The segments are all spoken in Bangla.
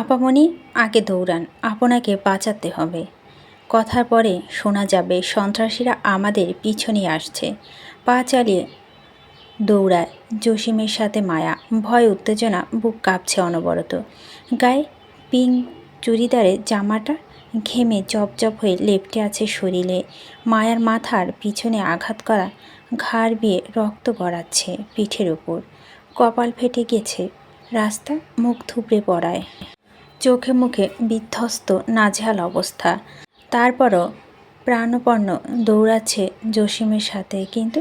আপামনি আগে দৌড়ান, আপনাকে বাঁচাতে হবে। কথার পরে শোনা যাবে, সন্ত্রাসীরা আমাদের পিছনে আসছে। পা চালিয়ে দৌড়ায়। জসিমের সাথে মায়া, ভয়, উত্তেজনা, বুক কাঁপছে অনবরত। গায়ে পিং চুড়িদারে জামাটা ঘেমে জপজপ হয়ে লেপটে আছে শরীরে। মায়ার মাথার পিছনে আঘাত করা ঘাড় বিয়ে রক্ত গড়াচ্ছে পিঠের ওপর। কপাল ফেটে গেছে, রাস্তা মুখ থুবড়ে পড়ায়। চোখে মুখে বিধ্বস্ত, নাজেহাল অবস্থা। তারপরও প্রাণপণ্য দৌড়াচ্ছে জসিমের সাথে, কিন্তু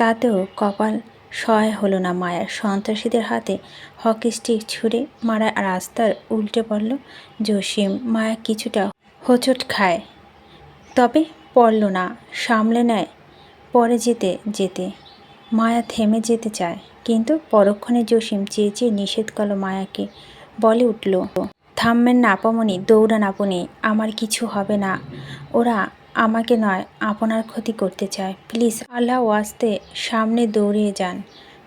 তাতেও কপাল সহায় হলো না মায়ার। সন্ত্রাসীদের হাতে হকি স্টিক ছুঁড়ে মারা রাস্তার উল্টে পড়ল জসিম। মায়া কিছুটা হোঁচট খায়, তবে পড়ল না, সামলে নেয় পরে যেতে যেতে। মায়া থেমে যেতে চায়, কিন্তু পরক্ষণে জসিম চেয়ে চেয়ে নিষেধ করল মায়াকে, বলে উঠল থামবেন না আপামনি, দৌড়ান আপনি, আমার কিছু হবে না। ওরা আমাকে নয়, আপনার ক্ষতি করতে চায়। প্লিজ, আল্লাহ ওয়াস্তে সামনে দৌড়িয়ে যান।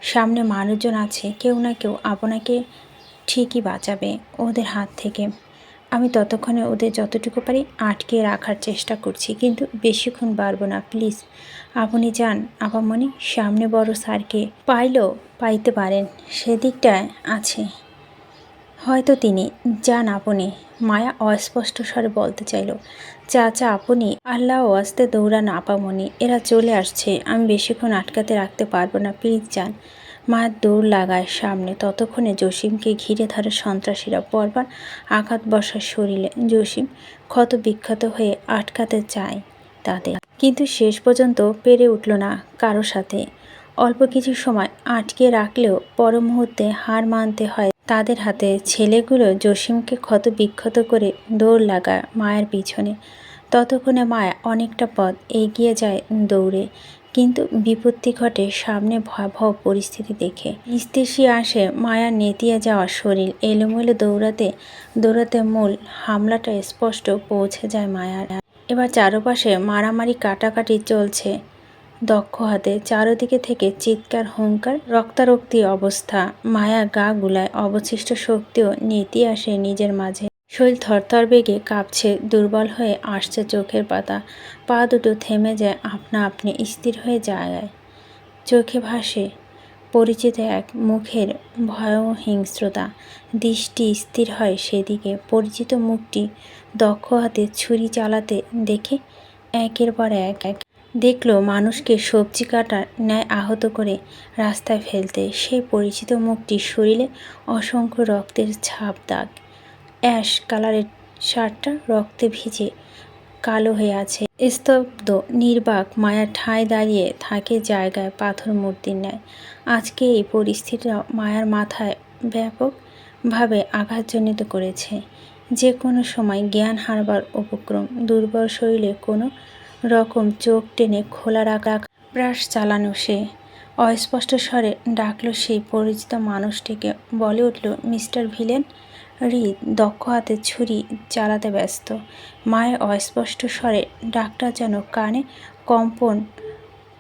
সামনে মানুষজন আছে, কেউ না কেউ আপনাকে ঠিকই বাঁচাবে ওদের হাত থেকে। আমি ততক্ষণে ওদের যতটুকু পারি আটকে রাখার চেষ্টা করছি, কিন্তু বেশিক্ষণ পারব না। প্লিজ, আপনি যান, আপামনি সামনে বড় স্যারকে। পাইলেও পাইতে পারেন, সেদিকটায় আছে। হয়তো তিনি যান আপনি, মায়া অস্পষ্ট স্বরে বলতে চাইল। চাচা আপনি, আল্লাহ ওয়াস্তে দৌড়ান আপামনি, এরা চলে আসছে, আমি বেশিক্ষণ আটকাতে রাখতে পারব না, প্লিজ যান। মায়ের দৌড় লাগায় সামনে, ততক্ষণে জসিমকে ঘিরে ধরে সন্ত্রাসীরা, পরবার আঘাত বসার শরীরে। জসিম ক্ষত বিক্ষত হয়ে আটকাতে চায় তাদের। কিন্তু শেষ পর্যন্ত পেরে উঠল না কারও সাথে। অল্প কিছু সময় আটকে রাখলেও পর মুহূর্তে হার মানতে হয় তাদের হাতে ছেলেগুলো জসিমকে ক্ষত বিক্ষত করে দৌড় লাগায় মায়ের পিছনে। ততক্ষণে মায়া অনেকটা পথ এগিয়ে যায় দৌড়ে, কিন্তু বিপত্তি ঘটে সামনে ভয়াবহ পরিস্থিতি দেখে। নিস্তেশি আসে মায়া নেতিয়ে যাওয়া শরীর। এলোমেলো দৌড়াতে দৌড়াতে মূল হামলাটা স্পষ্ট পৌঁছে যায় মায়ার। এবার চারপাশে মারামারি কাটাকাটি চলছে। দক্ষ হাতে চারদিকে থেকে চিৎকার, হুঙ্কার, রক্তারক্তি অবস্থা। মায়া গা গুলায় অবশিষ্ট শক্তিও নেতিয়ে আসে নিজের মাঝে। শরীর থরথর বেগে কাঁপছে, দুর্বল হয়ে আসছে চোখের পাতা। পা দুটো থেমে যায় আপনা আপনি স্থির হয়ে যায় চোখে ভাসে পরিচিত এক মুখের ভয়াবহ হিংস্রতা। দৃষ্টি স্থির হয় সেদিকে। পরিচিত মুখটি দক্ষ হাতে ছুরি চালাতে দেখে একের পর এক এক দেখল মানুষকে সবজি কাটার ন্যায় আহত করে রাস্তায় ফেলতে। সেই পরিচিত মুখটি শরীরে অসংখ্য রক্তের ছাপ দাগ। অ্যাশ কালারের শার্টটা রক্তে ভিজে কালো হয়ে আছে। স্তব্ধ, নির্বাক মায়ার ঠায় দাঁড়িয়ে থাকে জায়গায় পাথর মূর্তির ন্যায়। আজকে এই পরিস্থিতিটা মায়ার মাথায় ব্যাপকভাবে আঘাতজনিত করেছে। যে কোনো সময় জ্ঞান হারবার উপক্রম, দুর্বল শরীরে কোনো রকম চোখ টেনে খোলা রাখা ব্রাশ চালানো সে। অস্পষ্ট স্বরে ডাকলো সেই পরিচিত মানুষটিকে। বলে উঠল, মিস্টার ভিলেন, রি দক্ষ হাতে ছুরি চালাতে ব্যস্ত। মায়ের অস্পষ্ট স্বরে ডাকটা যেন কানে কম্পন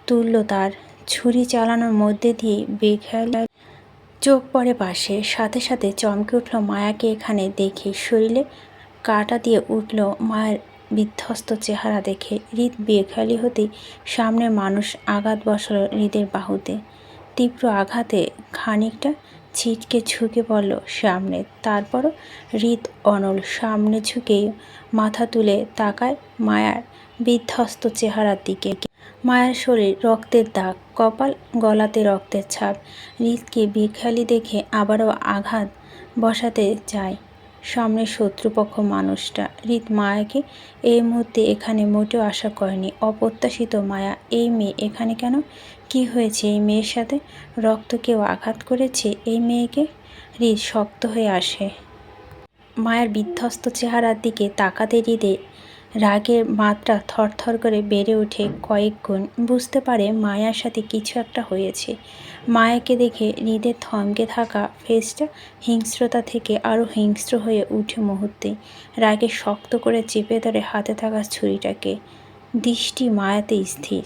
তুলল তার। ছুরি চালানোর মধ্যে দিয়ে বেখেয়াল চোখ পড়ে পাশে। সাথে সাথে চমকে উঠল মায়াকে এখানে দেখে। শরীরে কাটা দিয়ে উঠল মায়ের বিধ্বস্ত চেহারা দেখে হৃদ বেখালি হতেই সামনে মানুষ আঘাত বসাল হৃদের বাহুতে। তীব্র আঘাতে খানিকটা ছিটকে ঝুঁকে পড়ল সামনে। তারপরও হৃদ অনল সামনে ঝুঁকেই মাথা তুলে তাকায় মায়ার বিধ্বস্ত চেহারার দিকে। মায়ার শরীর রক্তের দাগ, কপাল গলাতে রক্তের ছাপ। হৃদকে বিখালি দেখে আবারও আঘাত বসাতে চায়। সামনে শত্রুপক্ষ মানুষটা। হৃদ মায়াকে এই মুহূর্তে এখানে মোটেও আশা করেনি। অপ্রত্যাশিত মায়া, এই মেয়ে এখানে কেন? কি হয়েছে এই মেয়ের সাথে? রক্ত কেউ আঘাত করেছে এই মেয়েকে? হৃদ শক্ত হয়ে আসে। মায়ের বিধ্বস্ত চেহারার দিকে তাকাতে হৃদে রাগের মাত্রা থরথর করে বেড়ে ওঠে কয়েক গুণ। বুঝতে পারে মায়ার সাথে কিছু একটা হয়েছে। মায়াকে দেখে হৃদের থমকে থাকা ফেসটা হিংস্রতা থেকে আরও হিংস্র হয়ে উঠে মুহূর্তে। রাগে শক্ত করে চেপে ধরে হাতে থাকা ছুরিটাকে। দৃষ্টি মায়াতে স্থির।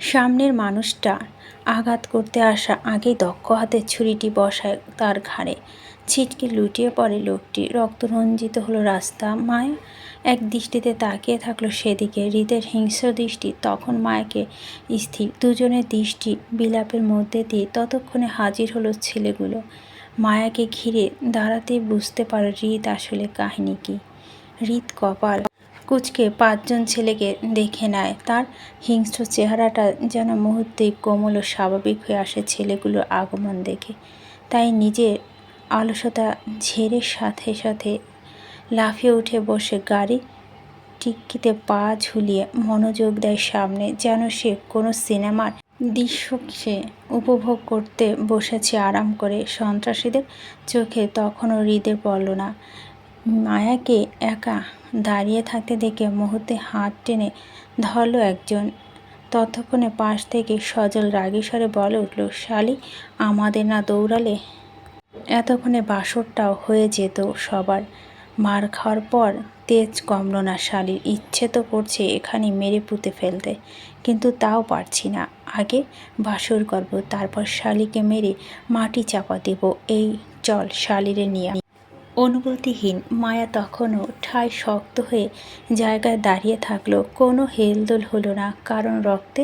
সামনের মানুষটা আঘাত করতে আসা আগেই দক্ষ হাতে ছুরিটি বসায় তার ঘাড়ে। ছিটকে লুটিয়ে পড়ে লোকটি। রক্তরঞ্জিত হলো রাস্তা। মায়া এক দৃষ্টিতে তাকিয়ে থাকল সেদিকে। হৃদের হিংস্র দৃষ্টি, তখন মায়াকে স্থির। দুজনের দৃষ্টি বিলাপের মধ্যে দিয়ে ততক্ষণে হাজির হলো ছেলেগুলো। মায়াকে ঘিরে দাঁড়াতেই বুঝতে পারে হৃদ আসলে কাহিনী কি। হৃদ কপাল। কুচকে পাঁচজন ছেলেকে দেখে নেয়। তার হিংস্র চেহারাটা যেন মুহূর্তেই কোমল ও স্বাভাবিক হয়ে আসে ছেলেগুলোর আগমন দেখে। তাই নিজের অলসতা ঝেড়ে সাথে সাথে লাফিয়ে উঠে বসে গাড়ি টিক্কিতে পা ঝুলিয়ে মনোযোগ দেয় সামনে, যেন সে কোনো সিনেমার দৃশ্য সে উপভোগ করতে বসেছে আরাম করে। সন্ত্রাসীদের চোখে তখনও হৃদে পড়ল না। মায়াকে একা দাঁড়িয়ে থাকতে দেখে মুহূর্তে হাত টেনে ধরল একজন। ততক্ষণে পাশ থেকে সজল রাগী স্বরে বলে উঠল, শালি, আমাদের না দৌড়ালে এতক্ষণে বাসরটাও হয়ে যেত সবার। মার খাওয়ার পর তেজ কমল না শালির। ইচ্ছে তো করছে এখানে মেরে পুঁতে ফেলতে, কিন্তু তাও পারছি না। আগে বাসর করব, তারপর শালিকে মেরে মাটি চাপা দেব। এই চল শালিরে নিয়ে অনুভূতিহীন মায়া তখনও ঠায় শক্ত হয়ে জায়গায় দাঁড়িয়ে থাকল। কোনো হেলদোল হলো না, কারণ রক্তে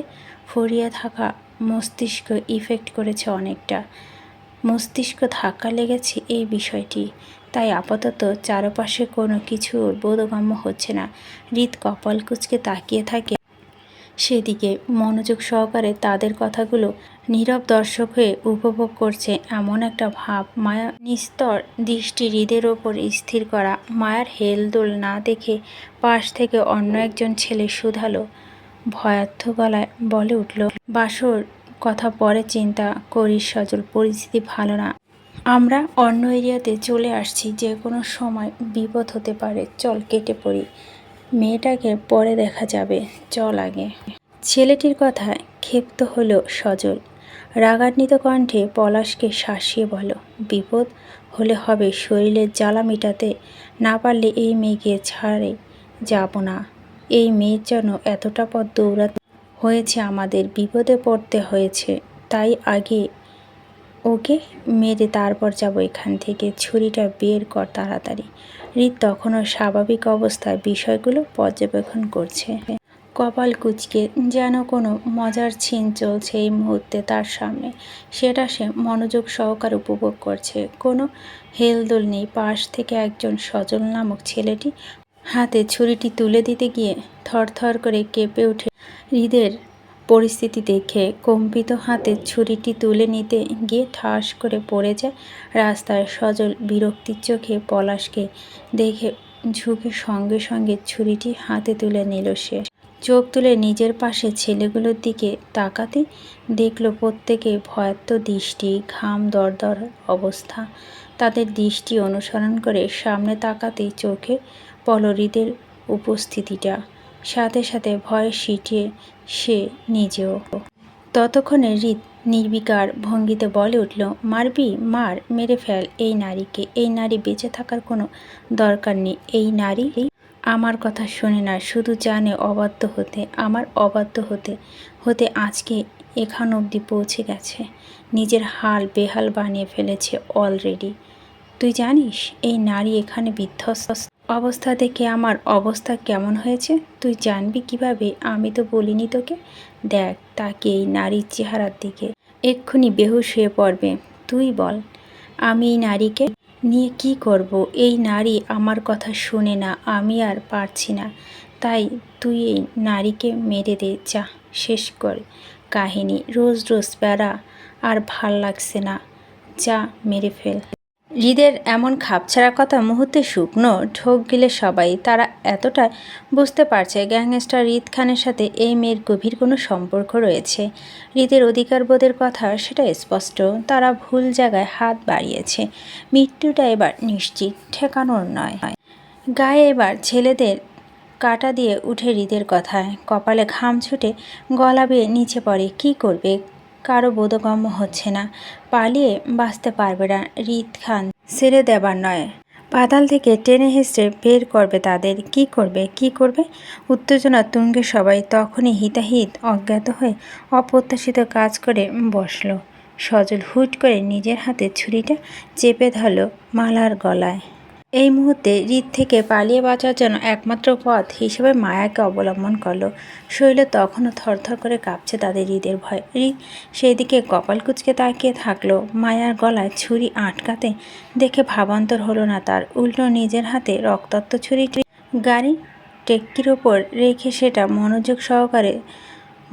ফরিয়ে থাকা মস্তিষ্ক ইফেক্ট করেছে অনেকটা। মস্তিষ্ক ধাক্কা লেগেছে এই বিষয়টি। তাই আপাতত চারপাশে কোনো কিছু বোধগম্য হচ্ছে না। হৃদ কপাল কুচকে তাকিয়ে থাকে। সেদিকে মনোযোগ সহকারে তাদের কথাগুলো নীরব দর্শক হয়ে উপভোগ করছে এমন একটা ভাব। মায়া নিস্তর দৃষ্টি হৃদের ওপর স্থির করা। মায়ার হেলদোল না দেখে পাশ থেকে অন্য একজন ছেলে শুধালো। ভয়ার্থ গলায় বলে উঠল, বাসর কথা পরে চিন্তা করিস, সজল। পরিস্থিতি ভালো না। আমরা অন্য এরিয়াতে চলে আসছি, যে কোনো সময় বিপদ হতে পারে। চল, কেটে পড়ি। মেয়েটাকে পরে দেখা যাবে। চল আগে। ছেলেটির কথায় ক্ষিপ্ত হলো সজল। রাগান্বিত কণ্ঠে পলাশকে শাসিয়ে বলো, বিপদ হলে হবে, শরীরের জ্বালা মেটাতে না পারলে এই মেয়েকে ছাড়ে যাব না। এই মেয়ের জন্য এতটা পথ দৌড়াতে হয়েছে, আমাদের বিপদে পড়তে হয়েছে। তাই আগে ওকে মেরে তারপর যাব এখান থেকে। ছুরিটা বের কর তাড়াতাড়ি। হৃদ তখনও স্বাভাবিক অবস্থায় বিষয়গুলো পর্যবেক্ষণ করছে। কপাল কুচকে, যেন কোনো মজার ছিন চলছে এই মুহূর্তে তার সামনে। সেটা সে মনোযোগ সহকারে উপভোগ করছে। কোনো হেলদোল নেই। পাশ থেকে একজন সজল নামক ছেলেটি হাতে ছুরিটি তুলে দিতে গিয়ে থরথর করে কেঁপে উঠে হৃদের পরিস্থিতি দেখে কম্পিত হাতে ছুরিটি তুলে নিতে গিয়ে ঠাস করে পড়ে যায় রাস্তায় সজল বিরক্তির চোখে পলাশকে দেখে ঝুঁকে সঙ্গে সঙ্গে ছুরিটি হাতে তুলে নিল সে। চোখ তুলে নিজের পাশে ছেলেগুলোর দিকে তাকাতে দেখল প্রত্যেকে ভয়াত্ম দৃষ্টি, ঘাম, দরদর অবস্থা। তাদের দৃষ্টি অনুসরণ করে সামনে তাকাতে চোখে পলরিদের উপস্থিতিটা। সাথে সাথে ভয়ে সিটিয়ে সে নিজেও। ততক্ষণে হৃদ নির্বিকার ভঙ্গিতে বলে উঠল, মারবি? মার, মেরে ফেল। এই নারীকে, এই নারী বেঁচে থাকার কোনো দরকার নেই। এই নারী আমার কথা শোনে না, শুধু জানে অবাধ্য হতে, আমার অবাধ্য হতে হতে আজকে এখান অবধি পৌঁছে গেছে। নিজের হাল বেহাল বানিয়ে ফেলেছে অলরেডি তুই জানিস, এই নারী এখানে বিধ্বস্ত। অবস্থা দেখে আমার অবস্থা কেমন হয়েছে? তুই জানবি কীভাবে? আমি তো বলিনি তোকে। দেখ, তাকে এই নারীর চেহারার দিকে এক্ষুনি বেহুশ হয়ে পড়বে। তুই বল, আমি এই নারীকে নিয়ে কি করব? এই নারী আমার কথা শুনে না, আমি আর পারছি না। তাই তুই এই নারীকে মেরে দে, যা, শেষ কর কাহিনী। রোজ রোজ বেড়া আর ভালো লাগছে না। যা, মেরে ফেল। হৃদের এমন খাপছাড়া কথা মুহূর্তে শুকনো ঢোক গিলে সবাই, তারা এতটা বুঝতে পারছে গ্যাংস্টার হৃদ খানের সাথে এই মেয়ের গভীর কোনো সম্পর্ক রয়েছে। হৃদের অধিকারবোধের কথা সেটা স্পষ্ট, তারা ভুল জায়গায় হাত বাড়িয়েছে। মৃত্যুটা এবার নিশ্চিত, ঠেকানোর নয়। গায়ে এবার ছেলেদের কাটা দিয়ে উঠে হৃদের কথায়, কপালে ঘাম ছুটে গলা বেয়ে নিচে পড়ে, কি করবে? কারও বোধগম্য হচ্ছে না। পালিয়ে বাঁচতে পারবে না রিত খান। ছেড়ে দেবার নয়। পাতাল থেকে টেনে হেসড়ে বের করবে তাদের। কি করবে? কি করবে? উত্তেজনা তুঙ্গে সবাই তখনই হিতাহিত অজ্ঞাত হয়ে অপ্রত্যাশিত কাজ করে বসল। সজল হুট করে নিজের হাতে ছুরিটা চেপে ধরল মালার গলায়। এই মুহূর্তে হৃদ থেকে পালিয়ে বাঁচার জন্য একমাত্র পথ হিসেবে মায়াকে অবলম্বন করল। শরীরে তখনও থরথর করে কাঁপছে তাদের হৃদের ভয়। হৃদ সেই দিকে কপাল কুচকে তাকিয়ে থাকল। মায়ার গলায় ছুরি আটকাতে দেখে ভাবান্তর হলো না তার। উল্টো নিজের হাতে রক্তাক্ত ছুরিটি গাড়ি টেক্কির ওপর রেখে সেটা মনোযোগ সহকারে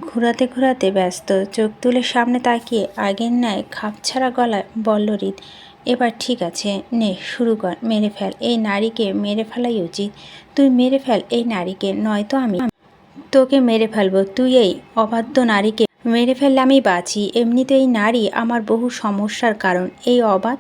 ঘোরাতে ঘোরাতে ব্যস্ত। চোখ তুলে সামনে তাকিয়ে আগের ন্যায় খাপছাড়া গলায় বলল, হৃদ এবার ঠিক আছে, নে, শুরু কর, মেরে ফেল, এই নারীকে মেরে ফেলাই উচিত। তুই মেরে ফেল, এই নারীকে, নয়তো আমি। তোকে মেরে ফেলব, তুই এই অবাধ্য নারীকে মেরে ফেললে আমি বাঁচি। এমনিতে এই নারী আমার বহু সমস্যার কারণ, এই অবাধ।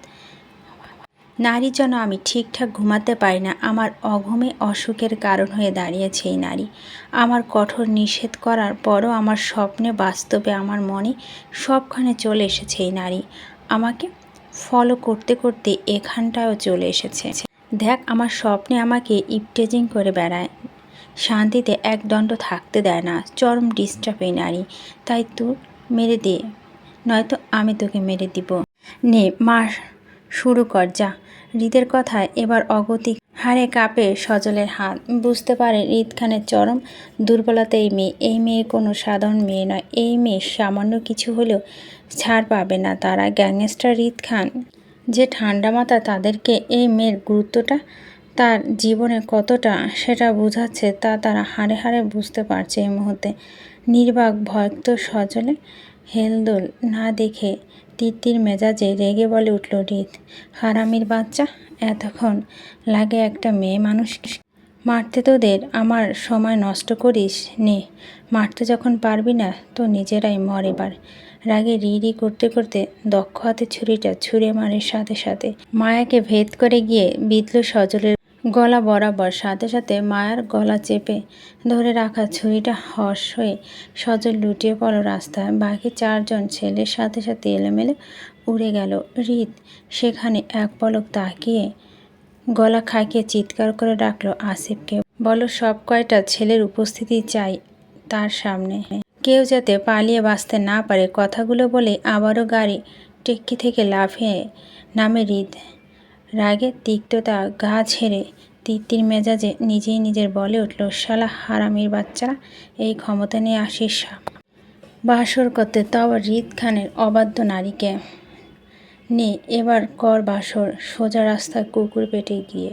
নারী যেন আমি ঠিকঠাক ঘুমাতে পারি না, আমার অঘুমে অসুখের কারণ হয়ে দাঁড়িয়েছে এই নারী। আমার কঠোর নিষেধ করার পরও আমার স্বপ্নে, বাস্তবে, আমার মনে সবখানে চলে এসেছে এই নারী। আমাকে ফলো করতে করতে এখানটাও চলে এসেছে। দেখ, আমার স্বপ্নে আমাকে ইপটেজিং করে বেড়ায়। শান্তিতে এক দণ্ড থাকতে দেয় না। চরম ডিস্টার্ব এই নারী। তাই তুই মেরে দে। নয়তো আমি তোকে মেরে দিব। নে, মার। শুরু কর, যা। হৃদের কথায় এবার অগতি হারে কাঁপে সজলের হাত। বুঝতে পারে হৃদ খানের চরম দুর্বলতা এই মেয়ে। এই মেয়ে কোনো সাধারণ মেয়ে নয়। এই মেয়ে সামান্য কিছু হলেও ছাড় পাবে না তারা। গ্যাংস্টার হৃদ খান যে ঠান্ডা মাথা তাদেরকে এই মেয়ের গুরুত্বটা তার জীবনে কতটা সেটা বোঝাচ্ছে তা তারা হাড়ে হাড়ে বুঝতে পারছে এই মুহূর্তে। নির্বাক ভয়ক্ত সজলে হেলদোল না দেখে তিত্তির মেজাজে রেগে বলে উঠল, রিত, হারামির বাচ্চা? এতক্ষণ লাগে একটা মেয়ে মানুষ মারতে তোদের। আমার সময় নষ্ট করিস নে। মারতে যখন পারবি না তো নিজেরাই মর এবার। রাগে রি রি করতে করতে দক্ষ হাতে ছুরিটা ছুঁড়ে মারে সাথে সাথে মায়াকে ভেদ করে গিয়ে বিতল সজলের গলা বরাবর, সাথে সাথে মায়ার গলা চেপে ধরে রাখা ছুরিটা হস হয়ে সজল লুটিয়ে পড়ো রাস্তায়। বাকি চারজন ছেলের সাথে সাথে এলোমেলে উড়ে গেল। হৃদ সেখানে এক পলক তাকিয়ে গলা খাকিয়ে চিৎকার করে ডাকলো, আসিফকে বলো, সব কয়টা ছেলের উপস্থিতি চাই তার সামনে। কেউ যাতে পালিয়ে বাঁচতে না পারে কথাগুলো বলে আবারও গাড়ি টেক্কি থেকে লাফিয়ে নামে হৃদ রাগে তিক্ততা গা ছেড়ে তিত্তির মেজাজে নিজেই নিজের বলে উঠল, শালা হারামির বাচ্চারা এই ক্ষমতা নিয়ে আসিস বাসর করতে তাও হৃদ খানের অবাধ্য নারীকে নে, এবার কর বাসর, সোজা রাস্তায় কুকুর পেটে গিয়ে।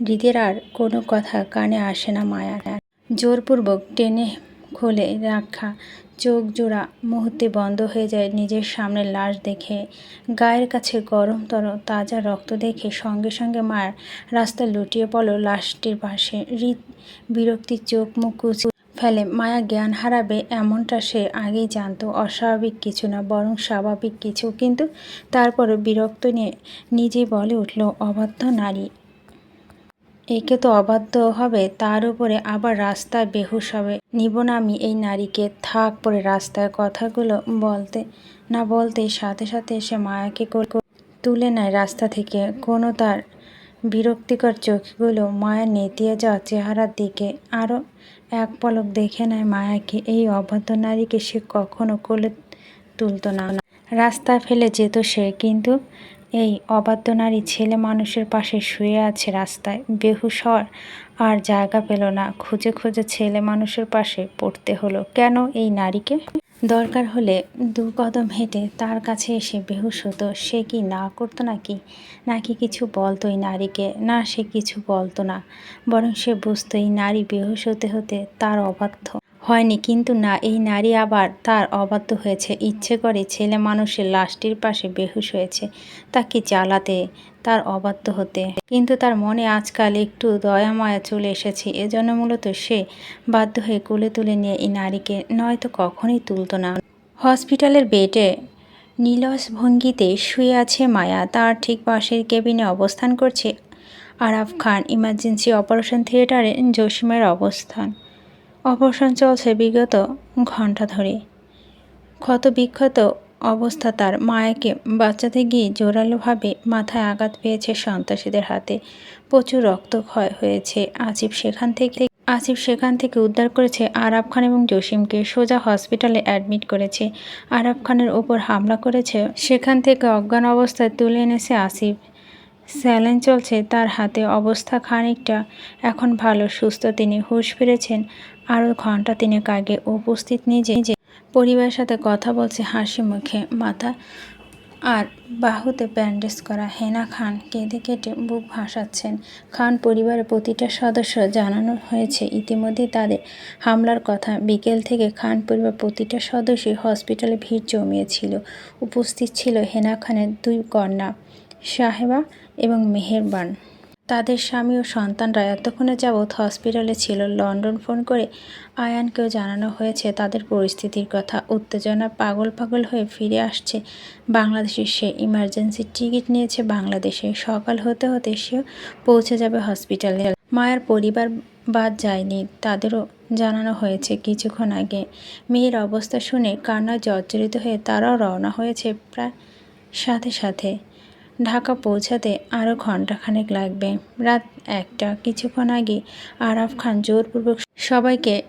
হৃদের আর কোনো কথা কানে আসে না মায়ার। জোরপূর্বক টেনে খুলে রাখা চোখ জোড়া মুহূর্তে বন্ধ হয়ে যায় নিজের সামনে লাশ দেখে। গায়ের কাছে গরমতর তাজা রক্ত দেখে সঙ্গে সঙ্গে মায়ের রাস্তা লুটিয়ে পড়ল লাশটির পাশে। হৃদ বিরক্তি চোখ মুখ কুচু ফেলে, মায়া জ্ঞান হারাবে এমনটা সে আগেই জানত। অস্বাভাবিক কিছু না, বরং স্বাভাবিক কিছু। কিন্তু তারপরে বিরক্ত নিয়ে নিজে বলে উঠল, অবাধ্য নারী। একে তো অবাধ্য হবে, তার উপরে আবার রাস্তায় বেহুশ হবে। নিব না আমি এই নারীকে, থাক পরে রাস্তায় কথাগুলো বলতে। না বলতে সাথে সাথে এসে মায়াকে তুলে নেয় রাস্তা থেকে। কোনো তার বিরক্তিকর চোখগুলো মায়ের নেতিয়ে যাওয়া চেহারার দিকে। আরও এক পলক দেখে নেয় মায়াকে, এই অবাধ্য নারীকে সে কখনো কোলে তুলত না। রাস্তা ফেলে যেত সে, কিন্তু এই অবাধ্য নারী ছেলে মানুষের পাশে শুয়ে আছে রাস্তায়। বেহুশ হওয়ার আর জায়গা পেল না। খুঁজে খুঁজে ছেলে মানুষের পাশে পড়তে হলো। কেন এই নারীকে? দরকার হলে দু কদম হেঁটে তার কাছে এসে বেহুশ হতো। সে কি না করতো নাকি? নাকি কিছু বলতো এই নারীকে? না, সে কিছু বলতো না। বরং সে বুঝতো এই নারী বেহুশ হতে হতে তার অবাধ্য। হয়নি, কিন্তু না, এই নারী আবার তার অবাধ্য হয়েছে। ইচ্ছে করে ছেলে মানুষের লাশটির পাশে বেহুশ হয়েছে তাকে জ্বালাতে, তার অবাধ্য হতে। কিন্তু তার মনে আজকাল একটু দয়া মায়া চলে এসেছে, এজন্য মূলত সে বাধ্য হয়ে কোলে তুলে নিয়ে এই নারীকে, নয়তো কখনোই তুলত না। হসপিটালের বেডে নীলস ভঙ্গিতে শুয়ে আছে মায়া, তার ঠিক পাশের কেবিনে অবস্থান করছে আরাফ খান, ইমার্জেন্সি অপারেশন থিয়েটারে জসিমের অবস্থান। অপারেশন চলছে বিগত ঘণ্টা ধরে ক্ষত বিক্ষত অবস্থা তার মায়াকে বাঁচাতে গিয়ে জোরালোভাবে মাথায় আঘাত পেয়েছে সন্ত্রাসীদের হাতে। প্রচুর রক্তক্ষয় হয়েছে। আসিফ সেখান থেকে আসিফ সেখান থেকে উদ্ধার করেছে আরাব খান এবং জসিমকে। সোজা হসপিটালে অ্যাডমিট করেছে। আরাব খানের ওপর হামলা করেছে। সেখান থেকে অজ্ঞান অবস্থায় তুলে এনেছে আসিফ। স্যালাইন চলছে, তার হাতে অবস্থা খানিকটা এখন ভালো, সুস্থ তিনি হুঁশ ফিরেছেন। আরও ঘণ্টা তিনেক আগে উপস্থিত নিজে নিজে পরিবারের সাথে কথা বলছে হাসি মুখে। মাথা আর বাহুতে ব্যান্ডেজ করা হেনা খান কেঁদে কেটে বুক ভাসাচ্ছেন। খান পরিবারের প্রতিটা সদস্য জানানো হয়েছে ইতিমধ্যে তাদের হামলার কথা। বিকেল থেকে খান পরিবার প্রতিটা সদস্যই হসপিটালে ভিড় জমিয়েছিল। উপস্থিত ছিল হেনা খানের দুই কন্যা, সাহেবা এবং মেহেরবান। তাদের স্বামী ও সন্তানরা এতক্ষণে যাবৎ হসপিটালে ছিল। লন্ডন ফোন করে আয়ানকেও জানানো হয়েছে, তাদের পরিস্থিতির কথা। উত্তেজনা পাগল পাগল হয়ে ফিরে আসছে বাংলাদেশে সে ইমার্জেন্সি টিকিট নিয়েছে বাংলাদেশে। সকাল হতে হতে সেও পৌঁছে যাবে হসপিটালে। মায়ের পরিবার বাদ যায়নি, তাদেরও জানানো হয়েছে কিছুক্ষণ আগে। মেয়ের অবস্থা শুনে কান্না জর্জরিত হয়ে তারাও রওনা হয়েছে প্রায় সাথে সাথে। ঢাকা পৌঁছাতে আরও ঘণ্টাখানেক লাগবে। রাত একটা। কিছুক্ষণ আগে আরাফ খান জোরপূর্বক সবাইকে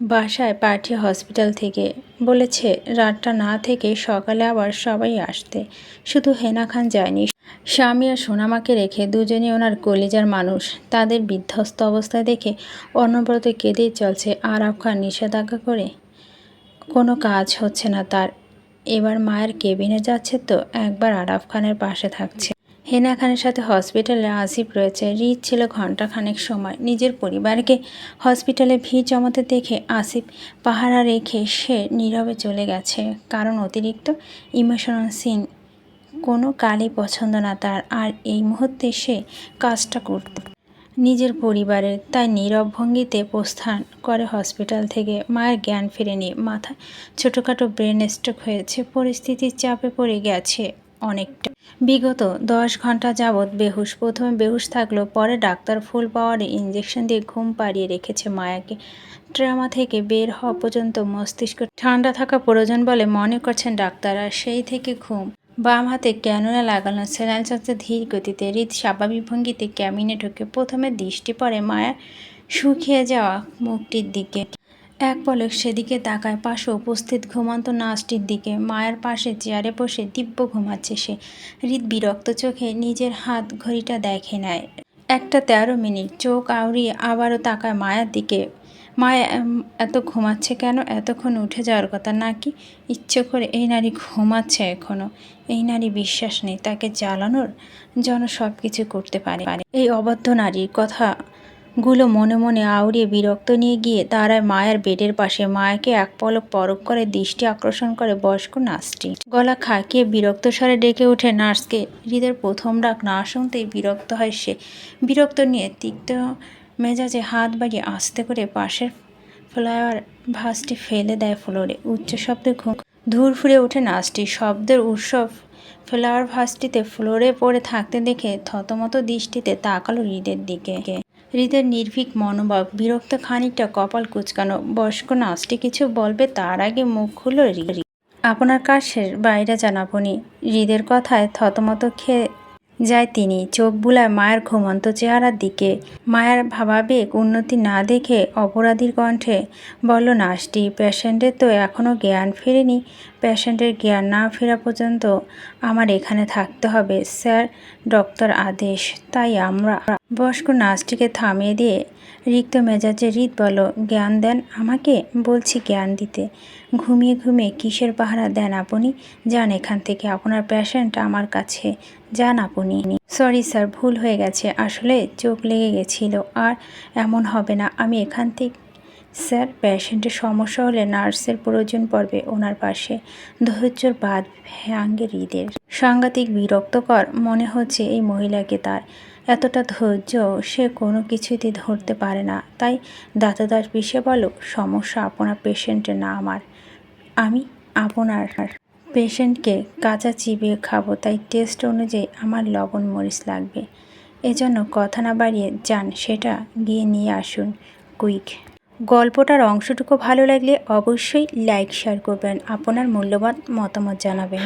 বাসায় পাঠিয়ে হসপিটাল থেকে বলেছে, রাতটা না থেকে সকালে আবার সবাই আসতে। শুধু হেনা খান যায়নি। স্বামী আর সোনামাকে রেখে দুজনই ওনার কলিজার মানুষ। তাদের বিধ্বস্ত অবস্থায় দেখে অনবরত কেঁদেই চলছে আরাফ খান নিষেধাজ্ঞা করে। কোনো কাজ হচ্ছে না তার। এবার মায়ের কেবিনে যাচ্ছে তো, একবার আরাফ খানের পাশে থাকছে। হেনা খানের সাথে হসপিটালে আসিফ রয়েছে। রিচ ছিল ঘন্টাখানেক সময়। নিজের পরিবারকে হসপিটালে ভিড় জমাতে দেখে আসিফ পাহারা রেখে সে নীরবে চলে গেছে। কারণ অতিরিক্ত ইমোশনাল সিন কোনো কালই পছন্দ না তার। আর এই মুহূর্তে সে কাজটা করত। নিজের পরিবারের তাই নীরব ভঙ্গিতে প্রস্থান করে হসপিটাল থেকে মায়ের জ্ঞান ফিরেনি মাথায় ছোটোখাটো ব্রেন স্ট্রোক হয়েছে, পরিস্থিতির চাপে পড়ে গেছে অনেকটা। বিগত দশ ঘণ্টা যাবৎ বেহুশ। প্রথমে বেহুশ থাকলেও পরে ডাক্তার ফুল পাওয়ারে ইঞ্জেকশন দিয়ে ঘুম পাড়িয়ে রেখেছে মায়াকে। ট্রামা থেকে বের হওয়া পর্যন্ত মস্তিষ্ক ঠান্ডা থাকা প্রয়োজন বলে মনে করছেন ডাক্তাররা। সেই থেকে ঘুম বাম হাতে ক্যানোলা লাগানো সেলাইন চলছে ধীর গতিতে হৃদ স্বাভাবিক ভঙ্গিতে ক্যামিনে ঢুকে প্রথমে দৃষ্টি পড়ে মায়ের শুকিয়ে যাওয়া মুখটির দিকে। এক পলক সেদিকে তাকায় পাশে উপস্থিত ঘুমন্ত নাচটির দিকে। মায়ের পাশে চেয়ারে বসে দিব্য ঘুমাচ্ছে সে। হৃদ বিরক্ত চোখে নিজের হাত ঘড়িটা দেখে নেয়। একটা তেরো মিনিট। চোখ আউড়িয়ে আবারও তাকায় মায়ার দিকে। মায়া এত ঘুমাচ্ছে কেন? এতক্ষণ উঠে যাওয়ার কথা নাকি? ইচ্ছে করে এই নারী ঘুমাচ্ছে এখনও এই নারী বিশ্বাস নেই তাকে জ্বালানোর যেন সব কিছু করতে পারে। এই অবাধ্য নারীর কথা গুলো মনে মনে আউড়িয়ে বিরক্ত নিয়ে গিয়ে দাঁড়ায় মায়ের বেডের পাশে মায়াকে এক পলক পরক করে দৃষ্টি আকর্ষণ করে বয়স্ক নার্সটি গলা খাকিয়ে বিরক্ত স্বরে ডেকে ওঠে নার্সকে। হৃদের প্রথম ডাক না শুনতেই বিরক্ত হয় সে। বিরক্ত নিয়ে তিক্ত মেজাজে হাত বাড়িয়ে আস্তে করে পাশের ফ্লাওয়ার ভাসটি ফেলে দেয় ফ্লোরে। উচ্চ শব্দে ঘুম ধূর ফুরে ওঠে নাচটি শব্দের উৎসব ফ্লাওয়ার ভাসটিতে ফ্লোরে পড়ে থাকতে দেখে থতমত দৃষ্টিতে তাকালো হৃদের দিকে। হৃদের নির্ভীক মনোভাব, বিরক্ত খানিকটা কপাল কুচকানো, বয়স্ক নাচটি কিছু বলবে তার আগে মুখ খুলল আপনার কাশের বাইরে জানাবনি হৃদের কথায় থতমত খেয়ে যায় তিনি। চোখ বুলায় মায়ের ঘুমন্ত চেহারার দিকে। মায়ের ভাবাবেগ উন্নতি না দেখে অপরাধীর কণ্ঠে বলল নার্সটি পেশেন্টের তো এখনও জ্ঞান ফেরেনি। পেশেন্টের জ্ঞান না ফেরা পর্যন্ত আমার এখানে থাকতে হবে, স্যার। ডক্টর আদেশ, তাই আমরা বয়স্ক নার্সটিকে থামিয়ে দিয়ে রিক্ত মেজাজে রিত বলো জ্ঞান দেন আমাকে, বলছি জ্ঞান দিতে। ঘুমিয়ে ঘুমিয়ে কিসের পাহারা দেন আপনি? যান এখান থেকে, আপনার প্যাশেন্ট আমার কাছে। যান আপনি। সরি স্যার ভুল হয়ে গেছে। আসলে চোখ লেগে গেছিল। আর এমন হবে না, আমি এখান থেকে। স্যার প্যাশেন্টের সমস্যা হলে নার্সের প্রয়োজন পড়বে ওনার পাশে। ধৈর্যর বাদ ভ্যাঙ্গে হৃদের। সাংঘাতিক বিরক্তকর মনে হচ্ছে এই মহিলাকে তার এতটা ধৈর্য সে কোনো কিছুতেই ধরতে পারে না। তাই দাঁতদার পিষে বলো, সমস্যা আপনার পেশেন্টের না আমার। আমি আপনার পেশেন্টকে কাঁচা চিবিয়ে খাব, তাই টেস্ট অনুযায়ী আমার লবণ মরিচ লাগবে। এজন্য কথা না বাড়িয়ে যান, সেটা গিয়ে নিয়ে আসুন কুইক গল্পটার অংশটুকু ভালো লাগলে অবশ্যই লাইক শেয়ার করবেন, আপনার মূল্যবান মতামত জানাবেন।